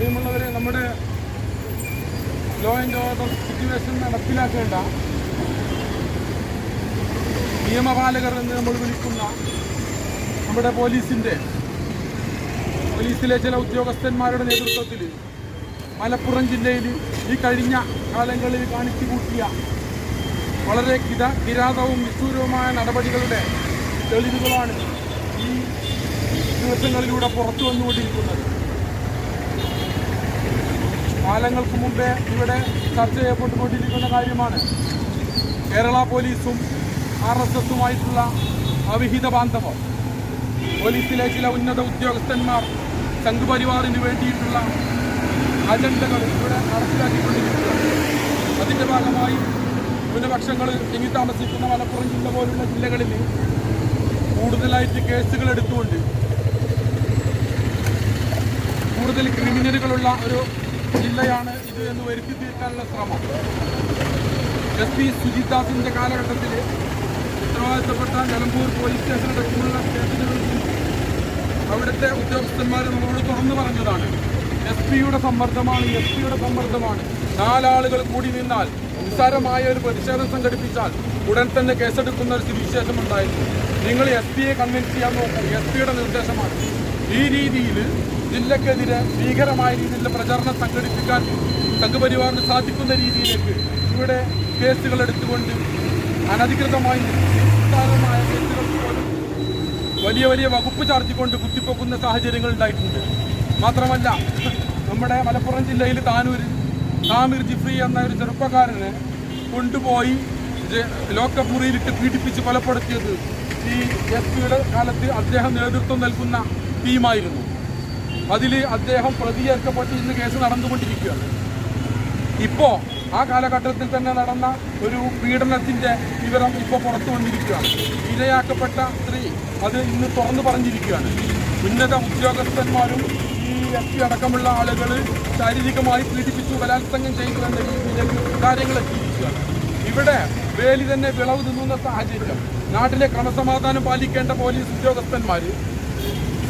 പ്രിയമുള്ളവരെ നമ്മുടെ law and order situation നടപ്പിലാക്കേണ്ട നിയമപാലകർ എന്ന് നമ്മൾ വിളിക്കുന്ന നമ്മുടെ പോലീസിന്റെ പോലീസിലെ ചില ഉദ്യോഗസ്ഥന്മാരുടെ നേതൃത്വത്തിൽ മലപ്പുറം ജില്ലയിൽ ഈ കഴിഞ്ഞ കാലങ്ങളിൽ കാണിച്ചു കൂട്ടിയ വളരെ കിത കിരാതവും നിഷ്ഠൂരവുമായ നടപടികളുടെ തെളിവുകളാണ് ഈ ദിവസങ്ങളിലൂടെ പുറത്തു വന്നുകൊണ്ടിരിക്കുന്നത് കാലങ്ങൾക്ക് മുമ്പേ ഇവിടെ ചർച്ച ചെയ്യപ്പെട്ടുകൊണ്ടിരിക്കുന്ന കാര്യമാണ്. കേരള പോലീസും ആർ എസ് എസുമായിട്ടുള്ള അവിഹിത ബാന്ധവം. പോലീസിലെ ചില ഉന്നത ഉദ്യോഗസ്ഥന്മാർ സംഘപരിവാറിന് വേണ്ടിയിട്ടുള്ള അജണ്ടകൾ ഇവിടെ നടപ്പിലാക്കിക്കൊണ്ടിരിക്കുകയാണ്. അതിന്റെ ഭാഗമായി ന്യൂനപക്ഷങ്ങൾ തിങ്ങി താമസിക്കുന്ന മലപ്പുറം ജില്ല പോലുള്ള ജില്ലകളിൽ കൂടുതലായിട്ട് കേസുകൾ എടുത്തുകൊണ്ട് കൂടുതൽ ക്രിമിനലുകളുള്ള ഒരു ജില്ലയാണ് ഇത് എന്ന് വരുത്തി തീർക്കാനുള്ള ശ്രമം. എസ് പി സുജിത്ദാസിന്റെ കാലഘട്ടത്തിൽ ഉത്തരവാദിത്തപ്പെട്ട നിലമ്പൂർ പോലീസ് സ്റ്റേഷനടക്കമുള്ള സ്റ്റേഷനുകളിൽ അവിടുത്തെ ഉദ്യോഗസ്ഥന്മാർ നമ്മളോട് തുറന്നു പറഞ്ഞതാണ്. എസ് പിയുടെ സമ്മർദ്ദമാണ് എസ് പിയുടെ സമ്മർദ്ദമാണ്. നാലാളുകൾ കൂടി നിന്നാൽ നിസ്സാരമായ ഒരു പ്രതിഷേധം സംഘടിപ്പിച്ചാൽ ഉടൻ തന്നെ കേസെടുക്കുന്ന ഒരു സ്ഥിതിവിശേഷം ഉണ്ടായിരുന്നു. നിങ്ങൾ എസ് പിയെ കൺവിൻസ് ചെയ്യാൻ നോക്കൂ. എസ് പിയുടെ നിർദ്ദേശമാണ്. ഈ രീതിയിൽ ജില്ലക്കെതിരെ ഭീകരമായ രീതിയിൽ പ്രചാരണം സംഘടിപ്പിക്കാൻ സംഘപരിവാറിന് സാധിക്കുന്ന രീതിയിലേക്ക് ഇവിടെ കേസുകൾ എടുത്തുകൊണ്ട് അനധികൃതമായി നിസ്സാരമായ കേസുകൾ പോലും വലിയ വലിയ വകുപ്പ് ചാർത്തിക്കൊണ്ട് കുത്തിപ്പൊക്കുന്ന സാഹചര്യങ്ങൾ ഉണ്ടായിട്ടുണ്ട്. മാത്രമല്ല നമ്മുടെ മലപ്പുറം ജില്ലയിൽ താനൂരിൽ താമിർ ജിഫ്രി എന്ന ഒരു ചെറുപ്പക്കാരനെ കൊണ്ടുപോയി ലോക്കപ്പ് മുറിയിലിട്ട് പീഡിപ്പിച്ച് കൊലപ്പെടുത്തിയത് ഈ എസ് പിയുടെ കാലത്ത് അദ്ദേഹം നേതൃത്വം നൽകുന്ന ടീമായിരുന്നു. അതിൽ അദ്ദേഹം പ്രതിചേർക്കപ്പെട്ട് ഇന്ന് കേസ് നടന്നുകൊണ്ടിരിക്കുകയാണ്. ഇപ്പോൾ ആ കാലഘട്ടത്തിൽ തന്നെ നടന്ന ഒരു പീഡനത്തിന്റെ വിവരം ഇപ്പോൾ പുറത്തു വന്നിരിക്കുകയാണ്. ഇരയാക്കപ്പെട്ട സ്ത്രീ അത് ഇന്ന് തുറന്നു പറഞ്ഞിരിക്കുകയാണ്. ഉന്നത ഉദ്യോഗസ്ഥന്മാരും ഈ എസ് പി അടക്കമുള്ള ആളുകൾ ശാരീരികമായി പീഡിപ്പിച്ചു ബലാത്സംഗം ചെയ്തു എന്ന രീതിയിലേക്ക് കാര്യങ്ങൾ എത്തിയിരിക്കുകയാണ്. ഇവിടെ വേലി തന്നെ വിളവ് തിന്നുന്ന സാഹചര്യം. നാട്ടിലെ ക്രമസമാധാനം പാലിക്കേണ്ട പോലീസ് ഉദ്യോഗസ്ഥന്മാർ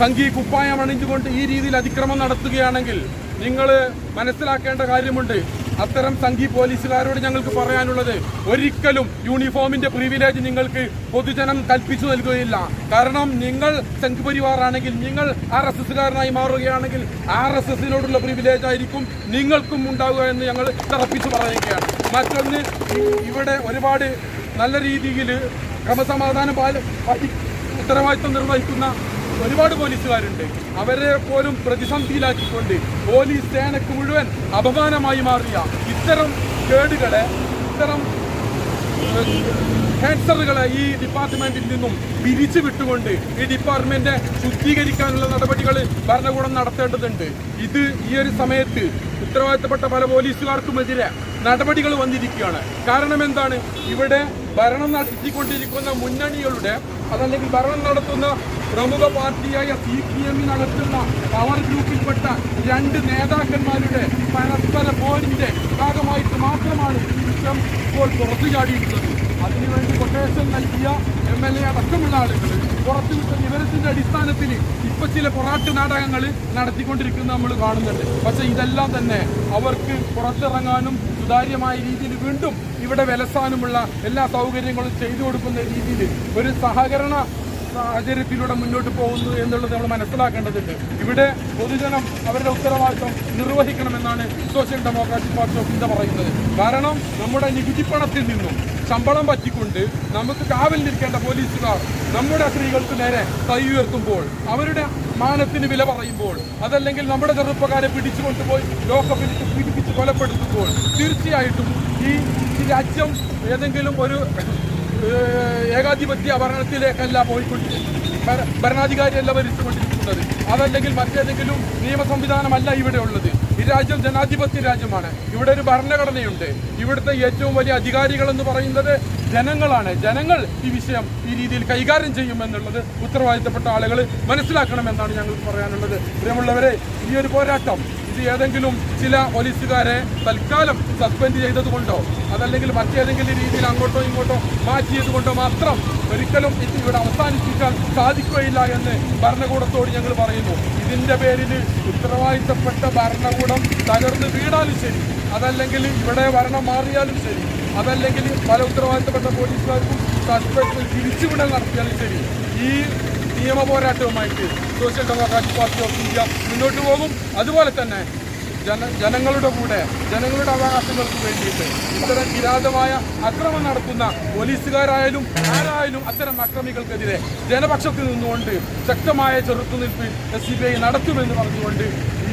സംഘി കുപ്പായം അണിഞ്ഞുകൊണ്ട് ഈ രീതിയിൽ അതിക്രമം നടത്തുകയാണെങ്കിൽ നിങ്ങൾ മനസ്സിലാക്കേണ്ട കാര്യമുണ്ട്. അത്തരം സംഘി പോലീസുകാരോട് ഞങ്ങൾക്ക് പറയാനുള്ളത് ഒരിക്കലും യൂണിഫോമിന്റെ പ്രിവിലേജ് നിങ്ങൾക്ക് പൊതുജനം കൽപ്പിച്ചു നൽകുകയില്ല. കാരണം നിങ്ങൾ സംഘപരിവാറാണെങ്കിൽ നിങ്ങൾ ആർ എസ് എസുകാരനായി മാറുകയാണെങ്കിൽ ആർ എസ് എസിനോടുള്ള പ്രിവിലേജ് ആയിരിക്കും നിങ്ങൾക്കും ഉണ്ടാവുക എന്ന് ഞങ്ങൾ തറപ്പിച്ചു പറയുകയാണ്. മറ്റൊന്ന് ഇവിടെ ഒരുപാട് നല്ല രീതിയിൽ ക്രമസമാധാനം പാലി- ഉത്തരവാദിത്വം നിർവഹിക്കുന്ന ഒരുപാട് പോലീസുകാരുണ്ട്. അവരെ പോലും പ്രതിസന്ധിയിലാക്കിക്കൊണ്ട് പോലീസ് സേനക്ക് മുഴുവൻ അപമാനമായി മാറിയ ഇത്തരം കേടുകളെ ഇത്തരം ഹാൻസറുകളെ ഈ ഡിപ്പാർട്ട്മെന്റിൽ നിന്നും പിരിച്ചു വിട്ടുകൊണ്ട് ഈ ഡിപ്പാർട്ട്മെന്റ് ശുദ്ധീകരിക്കാനുള്ള നടപടികൾ ഭരണകൂടം നടത്തേണ്ടതുണ്ട്. ഇത് ഈ ഒരു സമയത്ത് ഉത്തരവാദിത്തപ്പെട്ട പല പോലീസുകാർക്കുമെതിരെ നടപടികൾ വന്നിരിക്കുകയാണ്. കാരണം എന്താണ്? ഇവിടെ ഭരണം നടത്തിക്കൊണ്ടിരിക്കുന്ന മുന്നണികളുടെ അതല്ലെങ്കിൽ ഭരണം നടത്തുന്ന പ്രമുഖ പാർട്ടിയായ സി പി എമ്മിനകത്തുള്ള പവർ ഗ്രൂപ്പിൽപ്പെട്ട രണ്ട് നേതാക്കന്മാരുടെ പരസ്പര പോരിന്റെ ഭാഗമായിട്ട് മാത്രമാണ് ഇഷ്ടം ഇപ്പോൾ പുറത്തു ചാടിയിട്ടുള്ളത്. അതിനുവേണ്ടി കൊട്ടേഷൻ നൽകിയ എം എൽ എ അടക്കമുള്ള ആളുകൾ പുറത്തുവിട്ട വിവരത്തിന്റെ അടിസ്ഥാനത്തിൽ ഇപ്പൊ ചില പൊറാട്ട് നാടകങ്ങൾ നടത്തിക്കൊണ്ടിരിക്കുന്നത് നമ്മൾ കാണുന്നുണ്ട്. പക്ഷെ ഇതെല്ലാം തന്നെ അവർക്ക് പുറത്തിറങ്ങാനും സുതാര്യമായ രീതിയിൽ വീണ്ടും ഇവിടെ വിലസാനുമുള്ള എല്ലാ സൗകര്യങ്ങളും ചെയ്തു കൊടുക്കുന്ന രീതിയിൽ ഒരു സഹകരണ സാഹചര്യത്തിലൂടെ മുന്നോട്ട് പോകുന്നു എന്നുള്ളത് നമ്മൾ മനസ്സിലാക്കേണ്ടതുണ്ട്. ഇവിടെ പൊതുജനം അവരുടെ ഉത്തരവാദിത്വം നിർവഹിക്കണമെന്നാണ് Social Democratic Party of India പറയുന്നത്. കാരണം നമ്മുടെ നികുതിപ്പണത്തിൽ നിന്നും ശമ്പളം പറ്റിക്കൊണ്ട് നമുക്ക് കാവലിരിക്കേണ്ട പോലീസുകാർ നമ്മുടെ സ്ത്രീകൾക്ക് നേരെ കൈ ഉയർത്തുമ്പോൾ അവരുടെ മാനത്തിന് വില പറയുമ്പോൾ അതല്ലെങ്കിൽ നമ്മുടെ ചെറുപ്പക്കാരെ പിടിച്ചു കൊണ്ടുപോയി ലോക്കപ്പിൽ പീഡിപ്പിച്ച് കൊലപ്പെടുത്തുമ്പോൾ തീർച്ചയായിട്ടും ഈ രാജ്യം ഏതെങ്കിലും ഒരു ഏകാധിപത്യ ഭരണത്തിലേക്കല്ല പോയിക്കൊണ്ടിരിക്കുന്നത്. ഭര- ഭരണാധികാരിയല്ല ഭരിച്ചുകൊണ്ടിരിക്കുന്നത്. അതല്ലെങ്കിൽ മറ്റേതെങ്കിലും നിയമ സംവിധാനമല്ല ഇവിടെ ഉള്ളത്. ഈ രാജ്യം ജനാധിപത്യ രാജ്യമാണ്. ഇവിടെ ഒരു ഭരണഘടനയുണ്ട്. ഇവിടുത്തെ ഏറ്റവും വലിയ അധികാരികൾ എന്ന് പറയുന്നത് ജനങ്ങളാണ്. ജനങ്ങൾ ഈ വിഷയം ഈ രീതിയിൽ കൈകാര്യം ചെയ്യുമെന്നുള്ളത് ഉത്തരവാദിത്തപ്പെട്ട ആളുകൾ മനസ്സിലാക്കണമെന്നാണ് ഞങ്ങൾക്ക് പറയാനുള്ളത്. പ്രിയമുള്ളവരെ ഈ ഒരു പോരാട്ടം ഇത് ഏതെങ്കിലും ചില പോലീസുകാരെ തൽക്കാലം സസ്പെൻഡ് ചെയ്തതുകൊണ്ടോ അതല്ലെങ്കിൽ മറ്റേതെങ്കിലും രീതിയിൽ അങ്ങോട്ടോ ഇങ്ങോട്ടോ മാറ്റിയത് കൊണ്ടോ മാത്രം ഒരിക്കലും ഇത് ഇവിടെ അവസാനിപ്പിക്കാൻ സാധിക്കുകയില്ല എന്ന് ഭരണകൂടത്തോട് ഞങ്ങൾ പറയുന്നു. ഇതിന്റെ പേരിൽ ഉത്തരവാദിത്തപ്പെട്ട ഭരണകൂടം തകർന്ന് വീണാലും ശരി അതല്ലെങ്കിൽ ഇവിടെ ഭരണം മാറിയാലും ശരി അതല്ലെങ്കിൽ പല ഉത്തരവാദിത്തപ്പെട്ട പോലീസുകാർക്കും സസ്പെൻഷൻ തിരിച്ചുവിടൽ നടത്തിയാലും ശരി. ഈ നിയമ പോരാട്ടവുമായിട്ട് Social Democratic Party of India മുന്നോട്ട് പോകും. അതുപോലെ തന്നെ ജന ജനങ്ങളുടെ കൂടെ ജനങ്ങളുടെ അവകാശങ്ങൾക്ക് വേണ്ടിയിട്ട് ഇത്തരം കിരാതമായ അക്രമം നടത്തുന്ന പോലീസുകാരായാലും ആരായാലും അത്തരം അക്രമികൾക്കെതിരെ ജനപക്ഷത്തിൽ നിന്നുകൊണ്ട് ശക്തമായ ചെറുത്തുനിൽപ്പ് എസ് സി ബി ഐ നടത്തുമെന്ന് പറഞ്ഞുകൊണ്ട്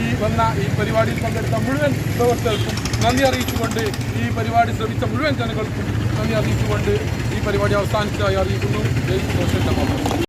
ഈ വന്ന ഈ പരിപാടിയിൽ പങ്കെടുത്ത മുഴുവൻ പ്രവർത്തകർക്കും നന്ദി അറിയിച്ചുകൊണ്ട് ഈ പരിപാടി ശ്രമിച്ച മുഴുവൻ ജനങ്ങൾക്കും നന്ദി അറിയിച്ചുകൊണ്ട് ഈ പരിപാടി അവസാനിച്ചതായി അറിയിക്കുന്നു. Social democrat.